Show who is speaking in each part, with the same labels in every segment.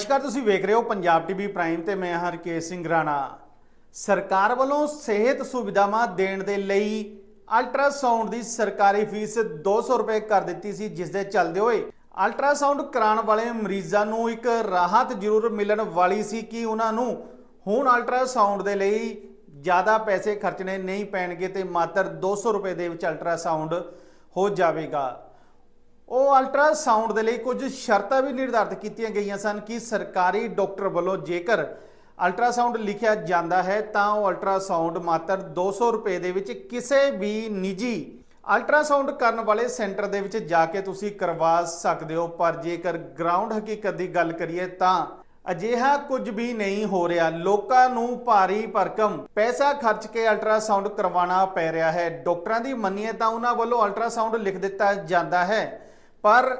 Speaker 1: ਨਮਸਕਾਰ, ਤੁਸੀਂ ਵੇਖ ਰਹੇ ਹੋ ਪੰਜਾਬ ਟੀਵੀ ਪ੍ਰਾਈਮ ਤੇ ਮੈਂ ਹਰਕੇਸ਼ ਸਿੰਘ ਰਾਣਾ। ਸਰਕਾਰ ਵੱਲੋਂ ਸਿਹਤ ਸੁਵਿਧਾਵਾਂ ਦੇਣ ਦੇ ਲਈ ਅਲਟਰਾਸਾਊਂਡ ਦੀ ਸਰਕਾਰੀ ਫੀਸ 200 ਰੁਪਏ ਕਰ ਦਿੱਤੀ ਸੀ, ਜਿਸ ਦੇ ਚੱਲਦੇ ਹੋਏ ਅਲਟਰਾਸਾਊਂਡ ਕਰਾਉਣ ਵਾਲੇ ਮਰੀਜ਼ਾਂ ਨੂੰ ਇੱਕ ਰਾਹਤ ਜ਼ਰੂਰ ਮਿਲਣ ਵਾਲੀ ਸੀ। ਕਿ ਉਹਨਾਂ ਨੂੰ ਹੁਣ ਅਲਟਰਾਸਾਊਂਡ ਦੇ ਲਈ ਜ਼ਿਆਦਾ ਪੈਸੇ ਖਰਚਣੇ ਨਹੀਂ ਪੈਣਗੇ ਤੇ ਮਾਤਰ 200 ਰੁਪਏ ਦੇ ਵਿੱਚ ਅਲਟਰਾਸਾਊਂਡ ਹੋ ਜਾਵੇਗਾ? ਉਹ ਅਲਟਰਾਸਾਊਂਡ ਦੇ ਲਈ ਕੁਝ ਸ਼ਰਤਾਂ ਵੀ ਨਿਰਧਾਰਤ ਕੀਤੀਆਂ ਗਈਆਂ ਸਨ ਕਿ ਸਰਕਾਰੀ ਡਾਕਟਰ ਵੱਲੋਂ ਜੇਕਰ ਅਲਟਰਾਸਾਊਂਡ ਲਿਖਿਆ ਜਾਂਦਾ ਹੈ ਤਾਂ ਉਹ ਅਲਟਰਾਸਾਊਂਡ ਮਾਤਰ 200 ਰੁਪਏ ਦੇ ਵਿੱਚ ਕਿਸੇ ਵੀ ਨਿੱਜੀ ਅਲਟਰਾਸਾਊਂਡ ਕਰਨ ਵਾਲੇ ਸੈਂਟਰ ਦੇ ਵਿੱਚ ਜਾ ਕੇ ਤੁਸੀਂ ਕਰਵਾ ਸਕਦੇ ਹੋ। ਪਰ ਜੇਕਰ ਗਰਾਊਂਡ ਹਕੀਕਤ ਦੀ ਗੱਲ ਕਰੀਏ ਤਾਂ ਅਜਿਹਾ ਕੁਝ ਵੀ ਨਹੀਂ ਹੋ ਰਿਹਾ। ਲੋਕਾਂ ਨੂੰ ਭਾਰੀ ਭਰਕਮ ਪੈਸਾ ਖਰਚ ਕੇ ਅਲਟਰਾਸਾਊਂਡ ਕਰਵਾਉਣਾ ਪੈ ਰਿਹਾ ਹੈ। ਡਾਕਟਰਾਂ ਦੀ ਮੰਨੀਏ ਤਾਂ ਉਹਨਾਂ ਵੱਲੋਂ ਅਲਟਰਾਸਾਊਂਡ ਲਿਖ ਦਿੱਤਾ ਜਾਂਦਾ ਹੈ। ਪਰ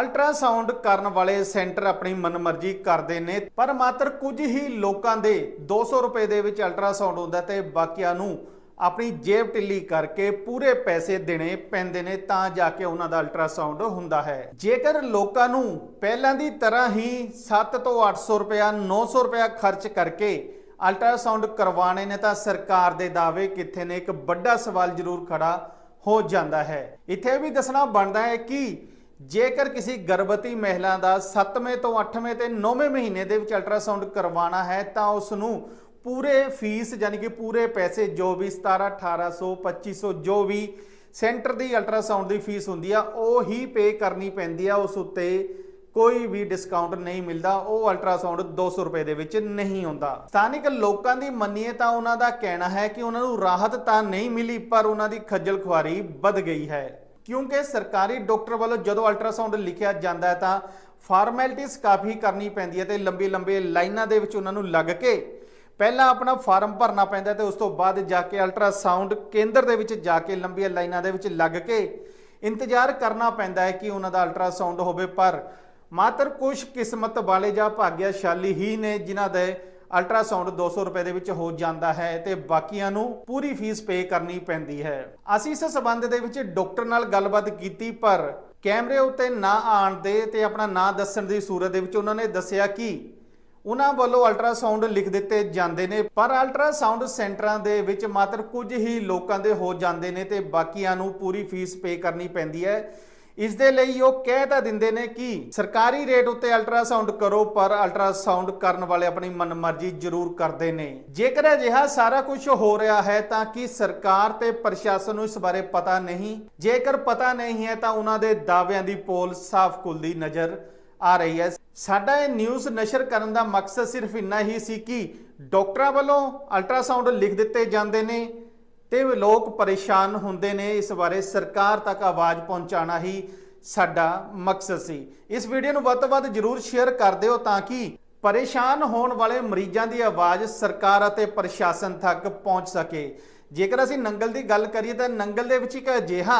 Speaker 1: ਅਲਟਰਾਸਾਊਂਡ ਕਰਨ ਵਾਲੇ ਸੈਂਟਰ ਆਪਣੀ ਮਨਮਰਜ਼ੀ ਕਰਦੇ ਨੇ। ਪਰ ਮਾਤਰ ਕੁਝ ਹੀ ਲੋਕਾਂ ਦੇ 200 ਰੁਪਏ ਦੇ ਵਿੱਚ ਅਲਟਰਾਸਾਊਂਡ ਹੁੰਦਾ ਤੇ ਬਾਕੀਆਂ ਨੂੰ ਆਪਣੀ ਜੇਬ ਢਿੱਲੀ ਕਰਕੇ ਪੂਰੇ ਪੈਸੇ ਦੇਣੇ ਪੈਂਦੇ ਨੇ ਤਾਂ ਜਾ ਕੇ ਉਹਨਾਂ ਦਾ ਅਲਟਰਾਸਾਊਂਡ ਹੁੰਦਾ ਹੈ। ਜੇਕਰ ਲੋਕਾਂ ਨੂੰ ਪਹਿਲਾਂ ਦੀ ਤਰ੍ਹਾਂ ਹੀ 7 ਤੋਂ 800 ਰੁਪਇਆ 900 ਰੁਪਇਆ ਖਰਚ ਕਰਕੇ ਅਲਟਰਾਸਾਊਂਡ ਕਰਵਾਣੇ ਨੇ ਤਾਂ ਸਰਕਾਰ ਦੇ ਦਾਅਵੇ ਕਿੱਥੇ ਨੇ, ਇੱਕ ਵੱਡਾ ਸਵਾਲ ਜ਼ਰੂਰ ਖੜਾ ਹੋ ਜਾਂਦਾ ਹੈ। ਇੱਥੇ ਵੀ ਦੱਸਣਾ ਬਣਦਾ ਹੈ ਕਿ ਜੇਕਰ ਕਿਸੇ ਗਰਭਵਤੀ ਮਹਿਲਾ ਦਾ 7ਵੇਂ ਤੋਂ 8ਵੇਂ ਤੇ 9ਵੇਂ ਮਹੀਨੇ ਦੇ ਵਿੱਚ ਅਲਟਰਾਸਾਊਂਡ ਕਰਵਾਉਣਾ ਹੈ, ਤਾਂ ਉਸ ਨੂੰ ਪੂਰੇ ਫੀਸ ਯਾਨੀ ਕਿ ਪੂਰੇ ਪੈਸੇ ਜੋ ਵੀ 17 1800 2500 ਜੋ ਵੀ ਸੈਂਟਰ ਦੀ ਅਲਟਰਾਸਾਊਂਡ ਦੀ ਫੀਸ ਹੁੰਦੀ ਆ, ਉਹ ਹੀ ਪੇ ਕਰਨੀ ਪੈਂਦੀ ਆ, ਉਸ ਉੱਤੇ ਕੋਈ ਵੀ ਡਿਸਕਾਊਂਟ ਨਹੀਂ ਮਿਲਦਾ, ਉਹ ਅਲਟਰਾਸਾਊਂਡ 200 ਰੁਪਏ ਦੇ ਵਿੱਚ ਨਹੀਂ ਹੁੰਦਾ। ਸਥਾਨਿਕ ਲੋਕਾਂ ਦੀ ਮੰਨੀਏ ਤਾਂ ਉਹਨਾਂ ਦਾ ਕਹਿਣਾ ਹੈ ਕਿ ਉਹਨਾਂ ਨੂੰ ਰਾਹਤ ਤਾਂ ਨਹੀਂ ਮਿਲੀ, ਪਰ ਉਹਨਾਂ ਦੀ ਖੱਜਲ ਖੁਆਰੀ ਵੱਧ ਗਈ ਹੈ। ਕਿਉਂਕਿ ਸਰਕਾਰੀ ਡਾਕਟਰ ਵੱਲੋਂ ਜਦੋਂ ਅਲਟਰਾਸਾਊਂਡ ਲਿਖਿਆ ਜਾਂਦਾ ਹੈ ਤਾਂ ਫਾਰਮੈਲਿਟੀਜ਼ ਕਾਫੀ ਕਰਨੀ ਪੈਂਦੀ ਹੈ ਤੇ ਲੰਬੀ ਲੰਬੇ ਲਾਈਨਾਂ ਦੇ ਵਿੱਚ ਉਹਨਾਂ ਨੂੰ ਲੱਗ ਕੇ ਪਹਿਲਾਂ ਆਪਣਾ ਫਾਰਮ ਭਰਨਾ ਪੈਂਦਾ ਤੇ ਉਸ ਤੋਂ ਬਾਅਦ ਜਾ ਕੇ ਅਲਟਰਾਸਾਊਂਡ ਕੇਂਦਰ ਦੇ ਵਿੱਚ ਜਾ ਕੇ ਲੰਬੀਆਂ ਲਾਈਨਾਂ ਦੇ ਵਿੱਚ ਲੱਗ ਕੇ ਇੰਤਜ਼ਾਰ ਕਰਨਾ ਪੈਂਦਾ ਹੈ ਕਿ ਉਹਨਾਂ ਦਾ ਅਲਟਰਾਸਾਊਂਡ ਹੋਵੇ, ਪਰ ਮਾਤਰ ਕੁਝ ਕਿਸਮਤ ਵਾਲੇ ਜਾਂ ਭਾਗਿਆਸ਼ਾਲੀ ਹੀ ਨੇ ਜਿਨ੍ਹਾਂ ਦੇ ਅਲਟਰਾਸਾਊਂਡ 200 ਰੁਪਏ ਦੇ ਵਿੱਚ ਹੋ ਜਾਂਦਾ ਹੈ ਤੇ ਬਾਕੀਆਂ ਨੂੰ ਪੂਰੀ ਫੀਸ ਪੇ ਕਰਨੀ ਪੈਂਦੀ ਹੈ। ਅਸੀਂ ਇਸ ਸਬੰਧ ਦੇ ਵਿੱਚ ਡਾਕਟਰ ਨਾਲ ਗੱਲਬਾਤ ਕੀਤੀ, ਪਰ ਕੈਮਰੇ ਉੱਤੇ ਨਾ ਆਣ ਦੇ ਤੇ ਆਪਣਾ ਨਾਂ ਦੱਸਣ ਦੀ ਸੂਰਤ ਦੇ ਵਿੱਚ ਉਹਨਾਂ ਨੇ ਦੱਸਿਆ ਕਿ ਉਹਨਾਂ ਵੱਲੋਂ ਅਲਟਰਾਸਾਊਂਡ ਲਿਖ ਦਿੱਤੇ ਜਾਂਦੇ ਨੇ, ਪਰ ਅਲਟਰਾਸਾਊਂਡ ਸੈਂਟਰਾਂ ਦੇ ਵਿੱਚ ਮਾਤਰ ਕੁਝ ਹੀ ਲੋਕਾਂ ਦੇ ਹੋ ਜਾਂਦੇ ਨੇ ਤੇ ਬਾਕੀਆਂ ਨੂੰ ਪੂਰੀ ਫੀਸ ਪੇ ਕਰਨੀ ਪੈਂਦੀ ਹੈ। ਇਸ ਦੇ ਲਈ ਉਹ ਕਹਿ ਤਾਂ ਦਿੰਦੇ ਨੇ ਕਿ ਸਰਕਾਰੀ ਰੇਟ ਉੱਤੇ ਅਲਟਰਾਸਾਊਂਡ ਕਰੋ, ਪਰ ਅਲਟਰਾਸਾਊਂਡ ਕਰਨ ਵਾਲੇ ਆਪਣੀ ਮਨਮਰਜ਼ੀ ਜ਼ਰੂਰ ਕਰਦੇ ਨੇ। ਜੇਕਰ ਅਜਿਹਾ ਸਾਰਾ ਕੁਝ ਹੋ ਰਿਹਾ ਹੈ ਤਾਂ ਕਿ ਸਰਕਾਰ ਤੇ ਪ੍ਰਸ਼ਾਸਨ ਨੂੰ ਇਸ ਬਾਰੇ ਪਤਾ ਨਹੀਂ? ਜੇਕਰ ਪਤਾ ਨਹੀਂ ਹੈ ਤਾਂ ਉਹਨਾਂ ਦੇ ਦਾਅਵਿਆਂ ਦੀ ਪੋਲ ਸਾਫ਼ ਖੁੱਲਦੀ ਨਜ਼ਰ ਆ ਰਹੀ ਹੈ। ਸਾਡਾ ਇਹ ਨਿਊਜ਼ ਨਸ਼ਰ ਕਰਨ ਦਾ ਮਕਸਦ ਸਿਰਫ ਇੰਨਾ ਹੀ ਸੀ ਕਿ ਡਾਕਟਰਾਂ ਵੱਲੋਂ ਅਲਟਰਾਸਾਊਂਡ ਲਿਖ ਦਿੱਤੇ ਜਾਂਦੇ ਨੇ। ਤੇ ਲੋਕ ਪਰੇਸ਼ਾਨ ਹੁੰਦੇ ਨੇ ਇਸ ਬਾਰੇ ਸਰਕਾਰ ਤੱਕ ਆਵਾਜ਼ ਪਹੁੰਚਾਉਣਾ ਹੀ ਸਾਡਾ ਮਕਸਦ ਸੀ। ਇਸ ਵੀਡੀਓ ਨੂੰ ਵੱਧ ਤੋਂ ਵੱਧ ਜਰੂਰ ਸ਼ੇਅਰ ਕਰ ਦਿਓ ਤਾਂ ਕਿ ਪਰੇਸ਼ਾਨ ਹੋਣ ਵਾਲੇ ਮਰੀਜ਼ਾਂ ਦੀ ਆਵਾਜ਼ ਸਰਕਾਰ ਅਤੇ ਪ੍ਰਸ਼ਾਸਨ ਤੱਕ ਪਹੁੰਚ ਸਕੇ। ਜੇਕਰ ਅਸੀਂ ਨੰਗਲ ਦੀ ਗੱਲ ਕਰੀਏ ਤਾਂ ਨੰਗਲ ਦੇ ਵਿੱਚ ਇੱਕ ਅਜਿਹਾ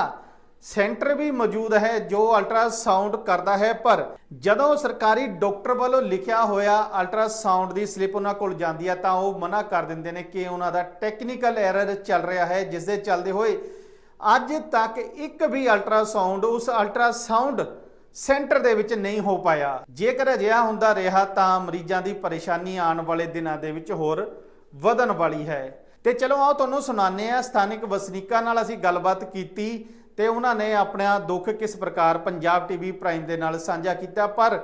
Speaker 1: ਸੈਂਟਰ ਵੀ ਮੌਜੂਦ ਹੈ ਜੋ ਅਲਟਰਾਸਾਊਂਡ ਕਰਦਾ ਹੈ, ਪਰ ਜਦੋਂ ਸਰਕਾਰੀ ਡਾਕਟਰ ਵੱਲੋਂ ਲਿਖਿਆ ਹੋਇਆ ਅਲਟਰਾਸਾਊਂਡ ਦੀ ਸਲਿੱਪ ਉਹਨਾਂ ਕੋਲ ਜਾਂਦੀ ਹੈ, ਤਾਂ ਉਹ ਮਨਾ ਕਰ ਦਿੰਦੇ ਨੇ ਕਿ ਉਹਨਾਂ ਦਾ ਟੈਕਨੀਕਲ ਐਰਰ ਚੱਲ ਰਿਹਾ ਹੈ, ਜਿਸ ਦੇ ਚੱਲਦੇ ਹੋਏ ਅੱਜ ਤੱਕ ਇੱਕ ਵੀ ਅਲਟਰਾਸਾਊਂਡ ਉਸ ਅਲਟਰਾਸਾਊਂਡ ਸੈਂਟਰ ਦੇ ਵਿੱਚ ਨਹੀਂ ਹੋ ਪਾਇਆ। ਜੇਕਰ ਅਜਿਹਾ ਹੁੰਦਾ ਰਿਹਾ, ਤਾਂ ਮਰੀਜ਼ਾਂ ਦੀ ਪਰੇਸ਼ਾਨੀ ਆਉਣ ਵਾਲੇ ਦਿਨਾਂ ਦੇ ਵਿੱਚ ਹੋਰ ਵਧਣ ਵਾਲੀ ਹੈ। ਤੇ ਚਲੋ ਆਓ ਤੁਹਾਨੂੰ ਸੁਣਾਉਂਦੇ ਆ ਸਥਾਨਕ ਵਸਨੀਕਾਂ ਨਾਲ ਅਸੀਂ ਗੱਲਬਾਤ ਕੀਤੀ। ਤੇ ਉਹਨਾਂ ਨੇ ਆਪਣਾ ਦੁੱਖ ਕਿਸ ਪ੍ਰਕਾਰ ਪੰਜਾਬ ਟੀਵੀ ਪ੍ਰਾਈਮ ਦੇ ਨਾਲ ਸਾਂਝਾ ਕੀਤਾ, ਪਰ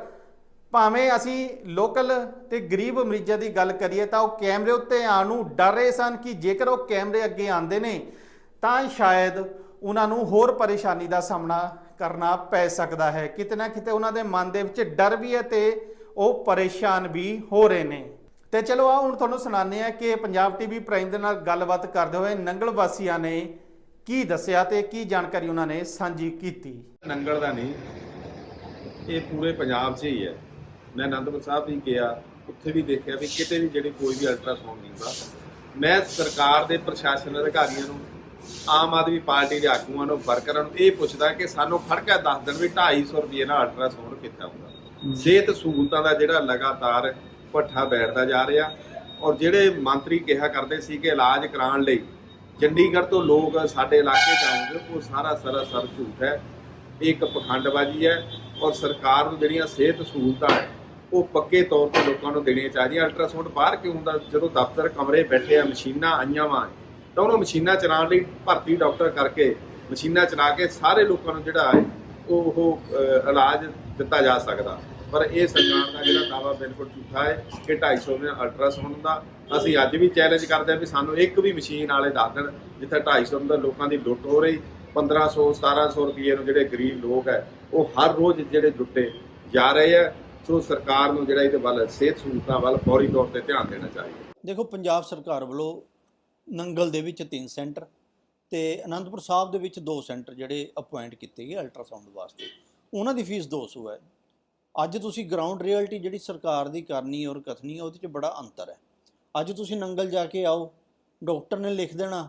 Speaker 1: ਭਾਵੇਂ ਅਸੀਂ ਲੋਕਲ ਤੇ ਗਰੀਬ ਮਰੀਜ਼ਾਂ ਦੀ ਗੱਲ ਕਰੀਏ ਤਾਂ ਉਹ ਕੈਮਰੇ ਉੱਤੇ ਆਉਣ ਨੂੰ ਡਰ ਰਹੇ ਸਨ ਕਿ ਜੇਕਰ ਉਹ ਕੈਮਰੇ ਅੱਗੇ ਆਉਂਦੇ ਨੇ ਤਾਂ ਸ਼ਾਇਦ ਉਹਨਾਂ ਨੂੰ ਹੋਰ ਪਰੇਸ਼ਾਨੀ ਦਾ ਸਾਹਮਣਾ ਕਰਨਾ ਪੈ ਸਕਦਾ ਹੈ। ਕਿਤੇ ਨਾ ਕਿਤੇ ਉਹਨਾਂ ਦੇ ਮਨ ਦੇ ਵਿੱਚ ਡਰ ਵੀ ਹੈ ਤੇ ਉਹ ਪਰੇਸ਼ਾਨ ਵੀ ਹੋ ਰਹੇ ਨੇ। ਤੇ ਚਲੋ ਆ ਹੁਣ ਤੁਹਾਨੂੰ ਸੁਣਾਉਂਦੇ ਆ ਕਿ ਪੰਜਾਬ ਟੀਵੀ ਪ੍ਰਾਈਮ ਦੇ ਨਾਲ ਗੱਲਬਾਤ ਕਰਦੇ ਹੋਏ ਨੰਗਲ ਵਾਸੀਆਂ ਨੇ ਕੀ ਦੱਸਿਆ ਤੇ ਕੀ ਜਾਣਕਾਰੀ ਉਹਨਾਂ ਨੇ ਸਾਂਝੀ ਕੀਤੀ?
Speaker 2: ਨੰਗਲ ਦਾ ਨਹੀਂ। ਇਹ ਪੂਰੇ ਪੰਜਾਬ 'ਚ ਹੀ ਹੈ। ਮੈਂ ਅਨੰਦਪੁਰ ਸਾਹਿਬ ਵੀ ਗਿਆ ਉੱਥੇ ਵੀ ਦੇਖਿਆ ਵੀ ਕਿਤੇ ਵੀ ਜਿਹੜੀ ਕੋਈ ਵੀ ਅਲਟਰਾਸਾਊਂਡ ਨਹੀਂ ਹੁੰਦਾ। ਮੈਂ ਸਰਕਾਰ ਦੇ ਪ੍ਰਸ਼ਾਸਨ ਅਧਿਕਾਰੀਆਂ ਨੂੰ ਆਮ ਆਦਮੀ ਪਾਰਟੀ ਦੇ ਆਗੂਆਂ ਨੂੰ ਵਰਕਰਾਂ ਨੂੰ ਇਹ ਪੁੱਛਦਾ ਕਿ ਸਾਨੂੰ ਫੜ ਕੇ ਦੱਸ ਦੇਣ ਵੀ 250 ਰੁਪਏ ਨਾਲ ਅਲਟਰਾਸਾਊਂਡ ਕਿੱਥੇ ਆਉਂਦਾ ਸਿਹਤ ਸਹੂਲਤਾਂ ਦਾ ਜਿਹੜਾ ਲਗਾਤਾਰ ਭੱਠਾ ਬੈਠਦਾ ਜਾ ਰਿਹਾ ਔਰ ਜਿਹੜੇ ਮੰਤਰੀ ਕਿਹਾ ਕਰਦੇ ਸੀ ਕਿ ਇਲਾਜ ਕਰਾਉਣ ਲਈ ਚੰਡੀਗੜ੍ਹ ਤੋਂ ਲੋਕ ਸਾਡੇ ਇਲਾਕੇ 'ਚ ਆਉਂਦੇ ਉਹ ਸਾਰਾ ਸਾਰਾ ਸਰ ਝੂਠ ਹੈ। ਇਹ ਇੱਕ ਪਖੰਡਬਾਜ਼ੀ ਹੈ ਔਰ ਸਰਕਾਰ ਨੂੰ ਜਿਹੜੀਆਂ ਸਿਹਤ ਸਹੂਲਤਾਂ ਹੈ ਉਹ ਪੱਕੇ ਤੌਰ ਤੇ ਲੋਕਾਂ ਨੂੰ ਦੇਣੀਆਂ ਚਾਹੀਦੀਆਂ। ਅਲਟਰਾਸਾਊਂਡ ਬਾਹਰ ਕਿਉਂ ਹੁੰਦਾ? ਜਦੋਂ ਦਫ਼ਤਰ ਕਮਰੇ ਬੈਠੇ ਆ ਮਸ਼ੀਨਾਂ ਆਈਆਂ ਵਾ ਤਾਂ ਉਹਨਾਂ ਮਸ਼ੀਨਾਂ ਚਲਾਉਣ ਲਈ ਭਰਤੀ ਡਾਕਟਰ ਕਰਕੇ ਮਸ਼ੀਨਾਂ ਚਲਾ ਕੇ ਸਾਰੇ ਲੋਕਾਂ ਨੂੰ ਜਿਹੜਾ ਹੈ ਉਹ ਉਹ, ਇਲਾਜ ਦਿੱਤਾ ਜਾ ਸਕਦਾ। ਪਰ ਇਹ ਸਰਕਾਰ ਦਾ ਜਿਹੜਾ ਦਾਵਾ ਬਿਲਕੁਲ ਝੂਠਾ ਹੈ, ਕਿ 250 ਦੇ ਅਲਟਰਾਸਾਊਂਡ ਦਾ ਅਸੀਂ ਅੱਜ ਵੀ ਚੈਲੰਜ ਕਰਦੇ ਹਾਂ ਵੀ ਸਾਨੂੰ ਇੱਕ ਵੀ ਮਸ਼ੀਨ ਵਾਲੇ ਦੱਸ ਦੇਣ, ਜਿੱਥੇ 250 ਦਾ ਲੋਕਾਂ ਦੀ ਲੁੱਟ ਹੋ ਰਹੀ 1500 1700 ਰੁਪਏ ਨੂੰ ਜਿਹੜੇ ਗਰੀਬ ਲੋਕ ਹੈ, ਉਹ ਹਰ ਰੋਜ਼ ਜਿਹੜੇ ਲੁੱਟੇ ਜਾ ਰਹੇ ਆ ਸੋ ਸਰਕਾਰ ਨੂੰ ਜਿਹੜਾ ਇਹਦੇ ਵੱਲ ਸਿਹਤ ਸਹੂਲਤਾਂ ਵੱਲ ਫੌਰੀ ਤੌਰ ਤੇ ਧਿਆਨ ਦੇਣਾ ਚਾਹੀਦਾ
Speaker 3: ਦੇਖੋ, ਪੰਜਾਬ ਸਰਕਾਰ ਵੱਲੋਂ ਨੰਗਲ ਦੇ ਵਿੱਚ ਤਿੰਨ ਸੈਂਟਰ ਤੇ ਅਨੰਦਪੁਰ ਸਾਹਿਬ ਦੇ ਵਿੱਚ ਦੋ ਸੈਂਟਰ ਜਿਹੜੇ ਅਪਾਇੰਟ ਕੀਤੇ ਗਏ ਅਲਟਰਾਸਾਊਂਡ ਵਾਸਤੇ। ਉਹਨਾਂ ਦੀ ਫੀਸ 200 ਹੈ। ਅੱਜ ਤੁਸੀਂ ਗਰਾਊਂਡ ਰਿਐਲਿਟੀ ਜਿਹੜੀ ਸਰਕਾਰ ਦੀ ਕਰਨੀ ਔਰ ਕਥਨੀ ਉਹਦੇ 'ਚ ਬੜਾ ਅੰਤਰ ਹੈ। ਅੱਜ ਤੁਸੀਂ ਨੰਗਲ ਜਾ ਕੇ ਆਓ ਡਾਕਟਰ ਨੇ ਲਿਖ ਦੇਣਾ,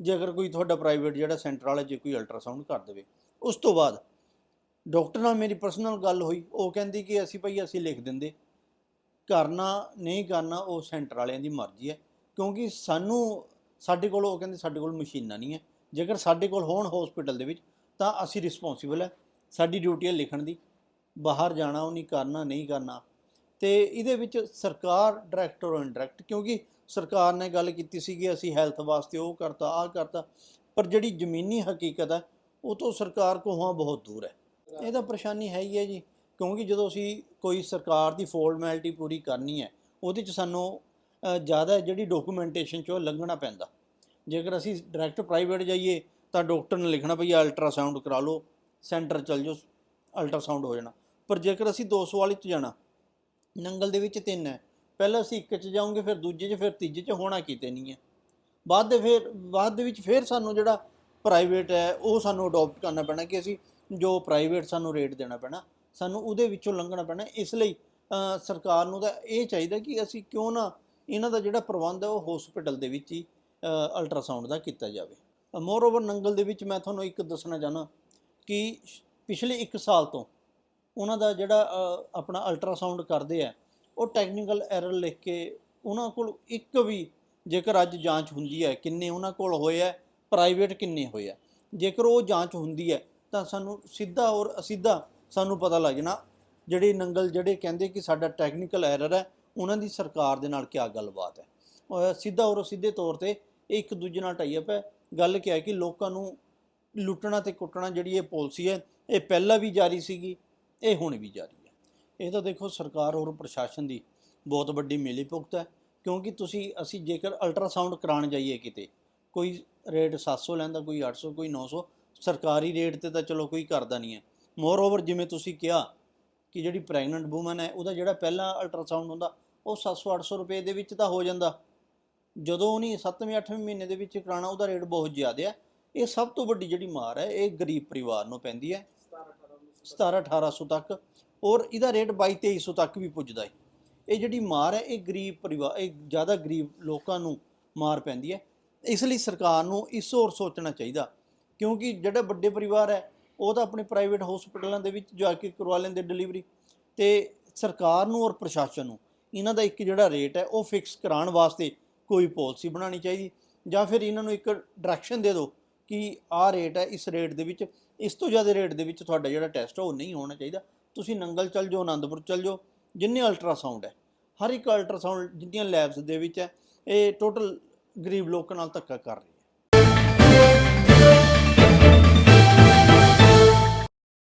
Speaker 3: ਜੇ ਅਗਰ ਕੋਈ ਤੁਹਾਡਾ ਪ੍ਰਾਈਵੇਟ ਜਿਹੜਾ ਸੈਂਟਰ ਵਾਲਾ ਜੇ ਕੋਈ ਅਲਟਰਾਸਾਊਂਡ ਕਰ ਦੇਵੇ। ਉਸ ਤੋਂ ਬਾਅਦ ਡਾਕਟਰ ਨਾਲ ਮੇਰੀ ਪਰਸਨਲ ਗੱਲ ਹੋਈ, ਉਹ ਕਹਿੰਦੀ ਕਿ ਅਸੀਂ ਭਈ, ਅਸੀਂ ਲਿਖ ਦਿੰਦੇ। ਕਰਨਾ ਨਹੀਂ ਕਰਨਾ, ਉਹ ਸੈਂਟਰ ਵਾਲਿਆਂ ਦੀ ਮਰਜ਼ੀ ਹੈ, ਕਿਉਂਕਿ ਸਾਨੂੰ, ਸਾਡੇ ਕੋਲ ਉਹ ਕਹਿੰਦੇ, ਸਾਡੇ ਕੋਲ ਮਸ਼ੀਨਾਂ ਨਹੀਂ ਹੈ। ਜੇਕਰ ਸਾਡੇ ਕੋਲ ਹੋਣ ਹਸਪੀਟਲ ਦੇ ਵਿੱਚ, ਤਾਂ ਅਸੀਂ ਰਿਸਪੌਂਸੀਬਲ ਹੈ ਸਾਡੀ ਡਿਊਟੀ ਹੈ ਲਿਖਣ ਦੀ। ਬਾਹਰ ਜਾਣਾ, ਉਹ ਨਹੀਂ ਕਰਨਾ ਨਹੀਂ ਕਰਨਾ। ਤੇ ਇਹਦੇ ਵਿੱਚ ਸਰਕਾਰ ਡਾਇਰੈਕਟ ਔਰ ਇਨਡਾਇਰੈਕਟ ਕਿਉਂਕਿ ਸਰਕਾਰ ਨੇ ਗੱਲ ਕੀਤੀ ਸੀ ਕਿ ਅਸੀਂ ਹੈਲਥ ਵਾਸਤੇ ਉਹ ਕਰਤਾ, ਆਹ ਕਰਤਾ, ਪਰ ਜਿਹੜੀ ਜ਼ਮੀਨੀ ਹਕੀਕਤ ਹੈ, ਉਹ ਤੋਂ ਸਰਕਾਰ ਕੋਹਾਂ ਬਹੁਤ ਦੂਰ ਹੈ। ਇਹ ਤਾਂ ਪਰੇਸ਼ਾਨੀ ਹੈ ਹੀ ਹੈ ਜੀ, ਕਿਉਂਕਿ ਜਦੋਂ ਅਸੀਂ ਕੋਈ ਸਰਕਾਰ ਦੀ ਫਾਰਮੈਲਿਟੀ ਪੂਰੀ ਕਰਨੀ ਹੈ, ਉਹਦੇ 'ਚ ਸਾਨੂੰ ਜ਼ਿਆਦਾ ਜਿਹੜੀ ਡਾਕੂਮੈਂਟੇਸ਼ਨ 'ਚੋਂ ਲੰਘਣਾ ਪੈਂਦਾ। ਜੇਕਰ ਅਸੀਂ ਡਾਇਰੈਕਟ ਪ੍ਰਾਈਵੇਟ ਜਾਈਏ, ਤਾਂ ਡਾਕਟਰ ਨੇ ਲਿਖਣਾ ਭਈ ਅਲਟਰਾਸਾਊਂਡ ਕਰਾ ਲਓ ਸੈਂਟਰ ਚਲ ਜਾਓ ਅਲਟਰਾਸਾਊਂਡ ਹੋ ਜਾਣਾ। ਪਰ ਜੇਕਰ ਅਸੀਂ 200 ਵਾਲੀ 'ਚ ਜਾਣਾ, ਨੰਗਲ ਦੇ ਵਿੱਚ ਤਿੰਨ ਹੈ, ਪਹਿਲਾਂ ਅਸੀਂ ਇੱਕ 'ਚ ਜਾਵਾਂਗੇ ਫਿਰ ਦੂਜੇ 'ਚ, ਫਿਰ ਤੀਜੇ 'ਚ, ਹੋਣਾ ਕਿਤੇ ਨਹੀਂ ਹੈ। ਬਾਅਦ ਦੇ ਫਿਰ, ਬਾਅਦ ਦੇ ਵਿੱਚ ਫਿਰ ਸਾਨੂੰ ਜਿਹੜਾ ਪ੍ਰਾਈਵੇਟ ਹੈ, ਉਹ ਸਾਨੂੰ ਅਡਾਪਟ ਕਰਨਾ ਪੈਣਾ ਕਿ ਅਸੀਂ ਜੋ ਪ੍ਰਾਈਵੇਟ ਸਾਨੂੰ ਰੇਟ ਦੇਣਾ ਪੈਣਾ, ਸਾਨੂੰ ਉਹਦੇ ਵਿੱਚੋਂ ਲੰਘਣਾ ਪੈਣਾ। ਇਸ ਲਈ ਸਰਕਾਰ ਨੂੰ ਤਾਂ ਇਹ ਚਾਹੀਦਾ ਕਿ ਅਸੀਂ ਕਿਉਂ ਨਾ ਇਹਨਾਂ ਦਾ ਜਿਹੜਾ ਪ੍ਰਬੰਧ ਹੈ, ਉਹ ਹਸਪੀਟਲ ਦੇ ਵਿੱਚ ਹੀ ਅਲਟਰਾਸਾਊਂਡ ਦਾ ਕੀਤਾ ਜਾਵੇ। ਮੋਰ ਓਵਰ ਨੰਗਲ ਦੇ ਵਿੱਚ ਮੈਂ ਤੁਹਾਨੂੰ ਇੱਕ ਦੱਸਣਾ ਚਾਹਨਾ ਕਿ ਪਿਛਲੇ 1 ਸਾਲ ਤੋਂ ਉਹਨਾਂ ਦਾ ਜਿਹੜਾ ਆਪਣਾ ਅਲਟਰਾਸਾਊਂਡ ਕਰਦੇ ਆ, ਉਹ ਟੈਕਨੀਕਲ ਐਰਰ ਲਿਖ ਕੇ ਉਹਨਾਂ ਕੋਲ ਇੱਕ ਵੀ ਜੇਕਰ ਅੱਜ ਜਾਂਚ ਹੁੰਦੀ ਹੈ, ਕਿੰਨੇ ਉਹਨਾਂ ਕੋਲ ਹੋਏ ਆ ਪ੍ਰਾਈਵੇਟ ਕਿੰਨੇ ਹੋਏ ਆ। ਜੇਕਰ ਉਹ ਜਾਂਚ ਹੁੰਦੀ ਹੈ, ਤਾਂ ਸਾਨੂੰ ਸਿੱਧਾ ਔਰ ਅਸਿੱਧਾ ਸਾਨੂੰ ਪਤਾ ਲੱਗ ਜਾਣਾ, ਜਿਹੜੇ ਨੰਗਲ ਜਿਹੜੇ ਕਹਿੰਦੇ ਕਿ ਸਾਡਾ ਟੈਕਨੀਕਲ ਐਰਰ ਹੈ, ਉਹਨਾਂ ਦੀ ਸਰਕਾਰ ਦੇ ਨਾਲ ਕੀ ਗੱਲਬਾਤ ਹੈ। ਸਿੱਧਾ ਔਰ ਸਿੱਧੇ ਤੌਰ ਤੇ ਇਹ ਇੱਕ ਦੂਜੇ ਨਾਲ ਟਾਈਅਪ ਹੈ। ਗੱਲ ਕਿਹਾ ਕਿ ਲੋਕਾਂ ਨੂੰ ਲੁੱਟਣਾ ਤੇ ਕੁੱਟਣਾ ਜਿਹੜੀ ਇਹ ਪਾਲਿਸੀ ਹੈ, ਇਹ ਪਹਿਲਾਂ ਵੀ ਜਾਰੀ ਸੀਗੀ, ਇਹ ਹੁਣ ਵੀ ਜਾਰੀ ਹੈ। ਇਹ ਤਾਂ ਦੇਖੋ ਸਰਕਾਰ ਔਰ ਪ੍ਰਸ਼ਾਸਨ ਦੀ ਬਹੁਤ ਵੱਡੀ ਮਿਲੀ ਭੁਗਤ ਹੈ, ਕਿਉਂਕਿ ਤੁਸੀਂ, ਅਸੀਂ ਜੇਕਰ ਅਲਟਰਾਸਾਊਂਡ ਕਰਾਉਣ ਜਾਈਏ ਕਿਤੇ, ਕੋਈ ਰੇਟ 700 ਲੈਂਦਾ, ਕੋਈ 800 ਕੋਈ 900 ਸਰਕਾਰੀ ਰੇਟ ਤੇ ਤਾਂ ਚਲੋ ਕੋਈ ਕਰਦਾ ਨਹੀਂ ਹੈ। ਮੋਰ ਓਵਰ ਜਿਵੇਂ ਤੁਸੀਂ ਕਿਹਾ ਕਿ ਜਿਹੜੀ ਪ੍ਰੈਗਨੈਂਟ ਔਮਨ ਹੈ, ਉਹਦਾ ਜਿਹੜਾ ਪਹਿਲਾ ਅਲਟਰਾਸਾਊਂਡ ਹੁੰਦਾ, ਉਹ 700 800 ਰੁਪਏ ਦੇ ਵਿੱਚ ਤਾਂ ਹੋ ਜਾਂਦਾ। ਜਦੋਂ ਉਹਨੇ 7ਵੇਂ 8ਵੇਂ ਮਹੀਨੇ ਦੇ ਵਿੱਚ ਕਰਾਉਣਾ, ਉਹਦਾ ਰੇਟ ਬਹੁਤ ਜ਼ਿਆਦਾ ਹੈ। ਇਹ ਸਭ ਤੋਂ ਵੱਡੀ ਜਿਹੜੀ ਮਾਰ ਹੈ, ਇਹ ਗਰੀਬ ਪਰਿਵਾਰ ਨੂੰ ਪੈਂਦੀ ਹੈ। 17 1800 ਤੱਕ ਔਰ ਇਹਦਾ ਰੇਟ 22 2300 ਤੱਕ ਵੀ ਪੁੱਜਦਾ ਹੈ। ਇਹ ਜਿਹੜੀ ਮਾਰ ਹੈ, ਇਹ ਗਰੀਬ ਪਰਿਵਾਰ, ਇਹ ਜ਼ਿਆਦਾ ਗਰੀਬ ਲੋਕਾਂ ਨੂੰ ਮਾਰ ਪੈਂਦੀ ਹੈ। ਇਸ ਲਈ ਸਰਕਾਰ ਨੂੰ ਇਸ ਹੋਰ ਸੋਚਣਾ ਚਾਹੀਦਾ, ਕਿਉਂਕਿ ਜਿਹੜੇ ਵੱਡੇ ਪਰਿਵਾਰ ਹੈ, ਉਹ ਤਾਂ ਆਪਣੇ ਪ੍ਰਾਈਵੇਟ ਹਸਪੀਟਲਾਂ ਦੇ ਵਿੱਚ ਜਾ ਕੇ ਕਰਵਾ ਲੈਂਦੇ ਡਿਲੀਵਰੀ ਤੇ ਸਰਕਾਰ ਨੂੰ ਔਰ ਪ੍ਰਸ਼ਾਸਨ ਨੂੰ ਇਹਨਾਂ ਦਾ ਇੱਕ ਜਿਹੜਾ ਰੇਟ ਹੈ, ਉਹ ਫਿਕਸ ਕਰਾਉਣ ਵਾਸਤੇ ਕੋਈ ਪਾਲਿਸੀ ਬਣਾਉਣੀ ਚਾਹੀਦੀ ਜਾਂ ਫਿਰ ਇਹਨਾਂ ਨੂੰ ਇੱਕ ਡਾਇਰੈਕਸ਼ਨ ਦੇ ਦਿਓ ਕਿ ਆਹ ਰੇਟ ਹੈ, ਇਸ ਰੇਟ ਦੇ ਵਿੱਚ, ਇਸ ਤੋਂ ਜ਼ਿਆਦਾ ਰੇਟ ਦੇ ਵਿੱਚ ਤੁਹਾਡਾ ਜਿਹੜਾ ਟੈਸਟ ਹੈ ਉਹ ਨਹੀਂ ਹੋਣਾ ਚਾਹੀਦਾ। ਤੁਸੀਂ ਨੰਗਲ ਚੱਲ ਜਾਓ ਆਨੰਦਪੁਰ ਚੱਲ ਜਾਓ, ਜਿੰਨੇ ਅਲਟਰਾਸਾਊਂਡ ਹੈ, ਹਰ ਇੱਕ ਅਲਟਰਾਸਾਊਂਡ ਜਿੰਨੀਆਂ ਲੈਬਸ ਦੇ ਵਿੱਚ ਹੈ, ਇਹ ਟੋਟਲ ਗਰੀਬ ਲੋਕਾਂ ਨਾਲ ਧੱਕਾ ਕਰ ਰਹੀ ਹੈ।